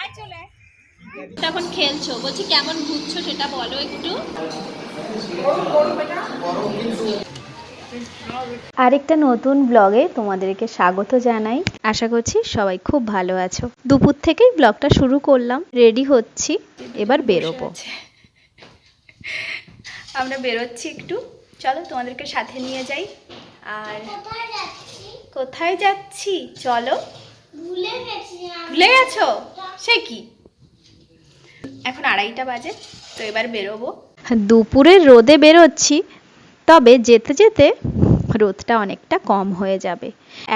আয় চলে তখন খেলছো। বলছি কেমন ঘুরছো সেটা বলো একটু। আরেকটা নতুন ব্লগে তোমাদেরকে স্বাগত জানাই। আশা করছি সবাই খুব ভালো আছো। দুপুর থেকেই ব্লগটা শুরু করলাম। রেডি হচ্ছি। এবার বেরোবো। আমরা বেরোচ্ছি একটু। চলো তোমাদেরকে সাথে নিয়ে যাই। আর কোথায় যাচ্ছি? চলো। ভুলে গেছি ভুলে গেছো? সে কি? এখন আড়াইটা বাজে তো এবার বেরোবো। দুপুরের রোদে বেরোচ্ছি তবে যেতে যেতে রোদটা অনেকটা কম হয়ে যাবে।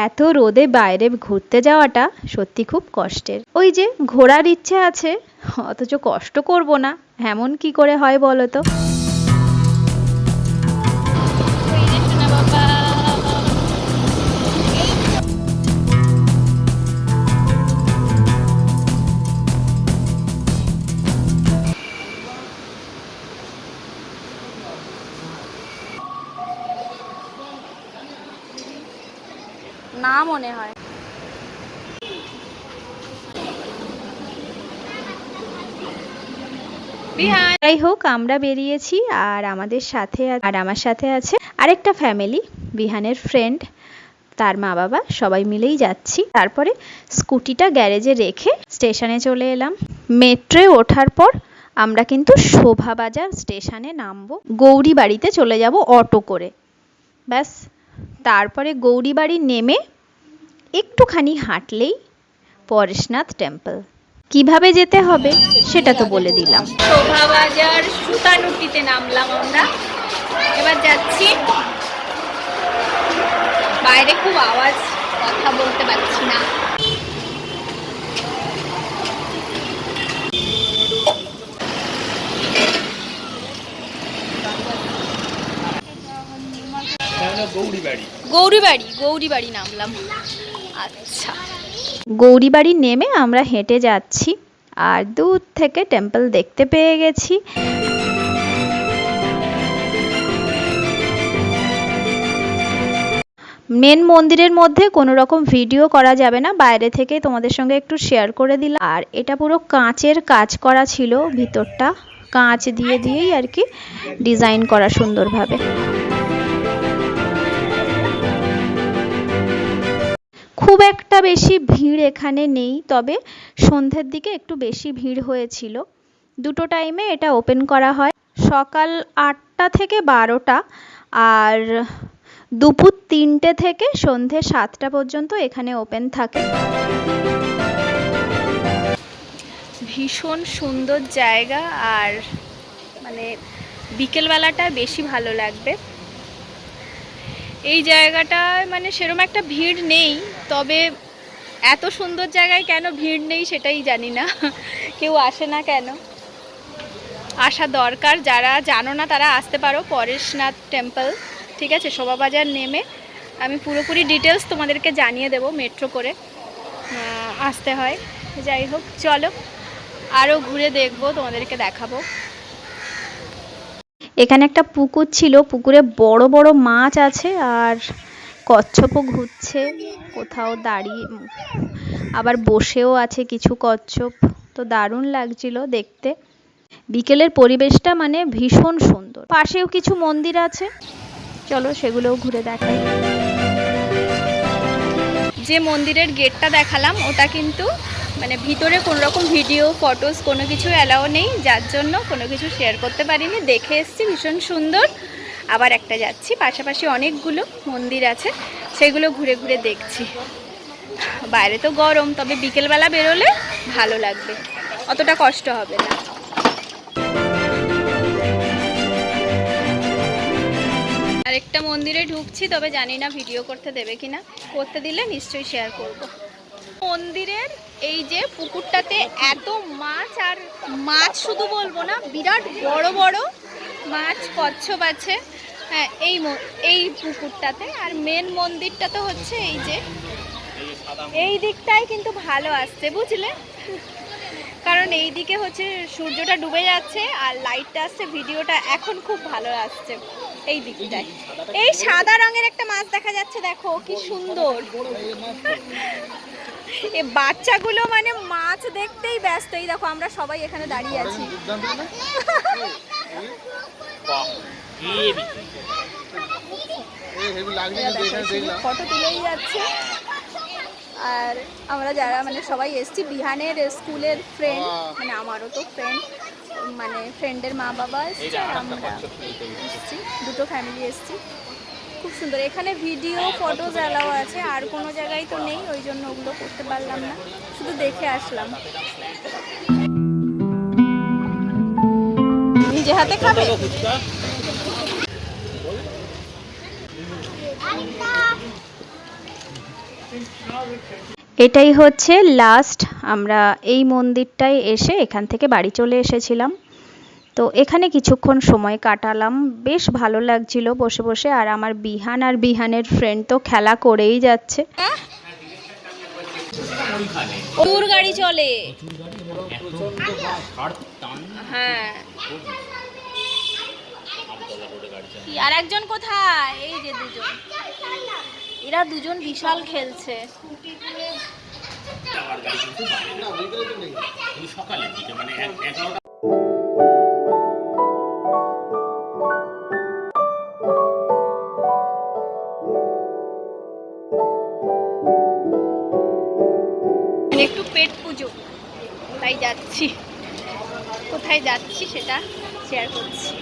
এত রোদে বাইরে ঘুরতে যাওয়াটা সত্যি খুব কষ্টের। ওই যে ঘোরার ইচ্ছে আছে অথচ কষ্ট করব না এমন কি করে হয় বলো তো? না মনে হয়। যাই হোক আমরা বেরিয়েছি আর আমাদের সাথে আর আমার সাথে আছে আরেকটা ফ্যামিলি বিহানের ফ্রেন্ড তার মা বাবা সবাই মিলেই যাচ্ছি। তারপরে স্কুটিটা গ্যারেজে রেখে স্টেশনে চলে এলাম। মেট্রোয় ওঠার পর আমরা কিন্তু শোভাবাজার স্টেশনে নামবো। গৌরী বাড়িতে চলে যাব অটো করে। ব্যাস। তারপরে গৌরী বাড়ি নেমে একটুখানি হাঁটলেই পরেশনাথ টেম্পল। কীভাবে যেতে হবে সেটা তো বলে দিলাম। শোভাবাজার সুতানুটিতে নামলাম আমরা। এবার যাচ্ছি। বাইরে খুব আওয়াজ, কথা বলতে পারছি না। গৌরীবাড়ি। গৌরীবাড়ি গৌরীবাড়ি নামলাম। আচ্ছা। গৌরীবাড়ি নেমে আমরা হেঁটে যাচ্ছি আর দূর থেকে টেম্পল দেখতে পেয়ে গেছি। মেন মন্দিরের মধ্যে কোনো রকম ভিডিও করা যাবে না বাইরে থেকে তোমাদের সঙ্গে একটু শেয়ার করে দিলাম। আর এটা পুরো কাঁচের কাজ করা ছিল ভিতরটা কাঁচ দিয়ে দিয়েই আর কি ডিজাইন করা সুন্দরভাবে। খুব একটা বেশি ভিড় এখানে নেই, তবে সন্ধ্যের দিকে একটু বেশি ভিড় হয়েছিল। দুটো টাইমে এটা ওপেন করা হয়। সকাল আটটা থেকে বারোটা আর দুপুর তিনটে থেকে সন্ধে সাতটা পর্যন্ত এখানে ওপেন থাকে। ভীষণ সুন্দর জায়গা আর মানে বিকেলবেলাটা বেশি ভালো লাগবে। এই জায়গাটায় মানে সেরম একটা ভিড় নেই, তবে এত সুন্দর জায়গায় কেন ভিড় নেই সেটাই জানি না। কেউ আসে না কেন? আসা দরকার, যারা জানো না তারা আসতে পারো, পরেশনাথ টেম্পল, ঠিক আছে? শোভাবাজার নেমে আমি পুরোপুরি ডিটেলস তোমাদেরকে জানিয়ে দেবো মেট্রো করে। আসতে হয়। যাই হোক, চলো আরও ঘুরে দেখব, তোমাদেরকে দেখাবো। এখানে একটা পুকুর ছিল, পুকুরে বড় বড় মাছ আছে আর কচ্ছপও ঘুরছে, কোথাও দাঁড়িয়ে, আবার বসেও আছে কিছু কচ্ছপ, তো দারুণ লাগছিল দেখতে। বিকেলের পরিবেশটা মানে ভীষণ সুন্দর। পাশেও কিছু মন্দির আছে, চলো সেগুলোও ঘুরে দেখাই। যে মন্দিরের গেটটা দেখালাম, ওটা কিন্তু মানে ভিতরে কোনো রকম ভিডিও ফটোস কোনো কিছু অ্যালাও নেই, যার জন্য কোনো কিছু শেয়ার করতে পারিনি। দেখে এসছি, ভীষণ সুন্দর। আবার একটা যাচ্ছি, পাশাপাশি অনেকগুলো মন্দির আছে, সেগুলো ঘুরে ঘুরে দেখছি। বাইরে তো গরম, তবে বিকেলবেলা বেরোলে ভালো লাগবে। অতটা কষ্ট হবে না। আরেকটা মন্দিরে ঢুকছি, তবে জানি না ভিডিও করতে দেবে কিনা। করতে দিলে নিশ্চয়ই শেয়ার করব। মন্দিরের এই যে পুকুরটাতে এত মাছ আর মাছ শুধু বলব না, বিরাট বড় বড় মাছ, কচ্ছপ আছে হ্যাঁ এই এই পুকুরটাতে। আর মেন মন্দিরটা তো হচ্ছে এই যে, এই দিকটাই কিন্তু ভালো আসছে, বুঝলে? কারণ এই দিকে হচ্ছে সূর্যটা ডুবে যাচ্ছে আর লাইটটা আসছে ভিডিওটা এখন খুব ভালো আসছে এই দিকটায়। এই সাদা রঙের একটা মাছ দেখা যাচ্ছে, দেখো, কি সুন্দর। এ বাচ্চাগুলো মানে মাছ দেখতেই ব্যস্ত। এই দেখো আমরা সবাই এখানে দাঁড়িয়ে আছি। ফটো তুলেই যাচ্ছে। আর আমরা যারা মানে সবাই এসছি বিহানের স্কুলের ফ্রেন্ড মানে আমারও তো ফ্রেন্ড মানে ফ্রেন্ডের মা বাবা এসছে আর আমরা এসছি দুটো ফ্যামিলি এসছি। খুব সুন্দর। এখানে ভিডিও ফটোজ অ্যালাও আছে, আর কোনো জায়গায় তো নেই, ওই জন্য ওগুলো করতে পারলাম না। শুধু দেখে আসলাম। নিজে হাতে খাবে? এটাই হচ্ছে লাস্ট আমরা এই মন্দিরটায় এসে এখান থেকে বাড়ি চলে এসেছিলাম। তো এখানে কিছুক্ষণ সময় কাটালাম। বেশ ভালো লাগছিল বসে বসে। আর আমার বিহান আর বিহানের ফ্রেন্ড তো খেলা করেই যাচ্ছে। ট্যুর গাড়ি চলে। হ্যাঁ। আর একজন কোথায়? এই যে দুজন। এরা দুজন বিশাল খেলছে। মানে মানে কোথায় যাচ্ছি সেটা শেয়ার করছি।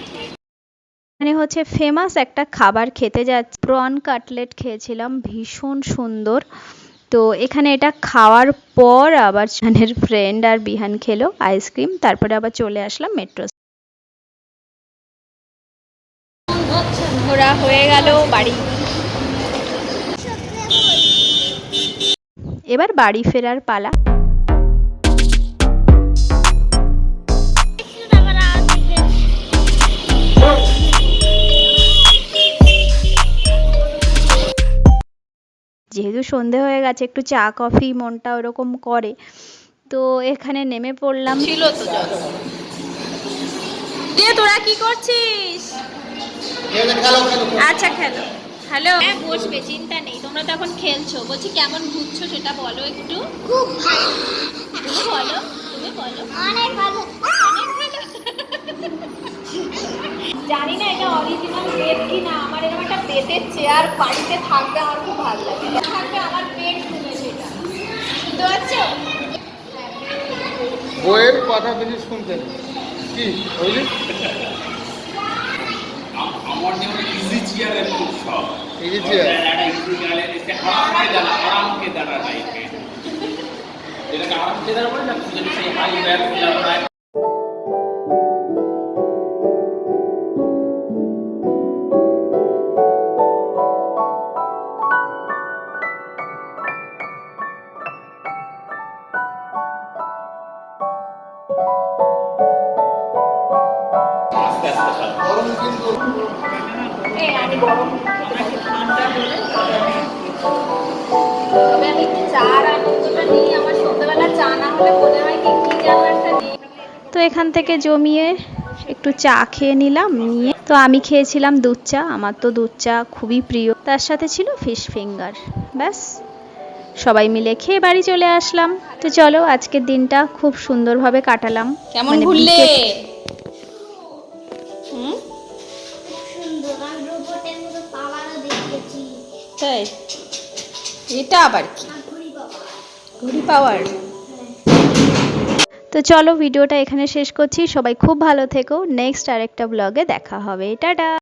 এখানে হচ্ছে ফেমাস একটা খাবার খেতে যাচ্ছি। প্রন কাটলেট খেয়েছিলাম ভীষণ সুন্দর। তো এখানে এটা খাওয়ার পর আবার চানের ফ্রেন্ড আর বিহান খেলো আইসক্রিম তারপরে আবার চলে আসলাম মেট্রো ঘোরা হয়ে গেল বাড়ি। এবার বাড়ি ফেরার পালা। যেহেতু সন্ধে হয়ে গেছে একটু চা কফি মনটা ওরকম করে। তো এখানে নেমে পড়লাম। ছিল তো তোরা কি করছিস? আচ্ছা খেলো। হ্যালো? হ্যাঁ বসবে চিন্তা নেই। তোমরা তো এখন খেলছো। বলছি কেমন ঘুরছো সেটা বলো একটু। খুব ভালো। তুমি বলো তুমি বলো। অনেক ভালো। অনেক ভালো জানি না এটা অরিজিনাল বেড কি না আমার এরকম একটা বেডের চেয়ার বাড়িতে থাকবে আমার খুব ভালো লাগে থাকবে আমার বেড রুমে সেটা শুনতে পাচ্ছ বইয়ের কথা তিনি শুনতেন কি বুঝলি? আমার যেমন ইজি চেয়ারের খুব শখ Easy chair? ইজি চেয়ারে এসে আরামে দাঁড়া আরামকে দাঁড়া টাইপের যেটাকে আরামকে দাঁড়া বলে না সেই হাই ব্যাক গরম কিন্তু আমি গরম ঠান্ডা হলে তবে আমি চার আনন্দটা নিই আমার সন্ধ্যাবেলা চা না হলে মনে হয় কি কি যেন একটা নেই তো এখান থেকে জমিয়ে একটু চা খেয়ে নিলাম নিয়ে তো আমি খেয়েছিলাম দুধ চা আমার তো দুধ চা খুবই প্রিয়। তার সাথে ছিল ফিশ ফিঙ্গার ব্যাস। সবাই মিলে খেয়ে বাড়ি চলে আসলাম। তো চলো আজকের দিনটা খুব সুন্দরভাবে কাটালাম। কেমন মানে ঘুরলে? রোবটের মতো পাওয়ারও দেখিয়েছি। তাই? এটা আবার কি? ঘুড়ি পাওয়ার। তো চলো ভিডিওটা এখানে শেষ করছি। সবাই খুব ভালো থেকো। নেক্সট আরেকটা ব্লগে দেখা হবে। টাটা!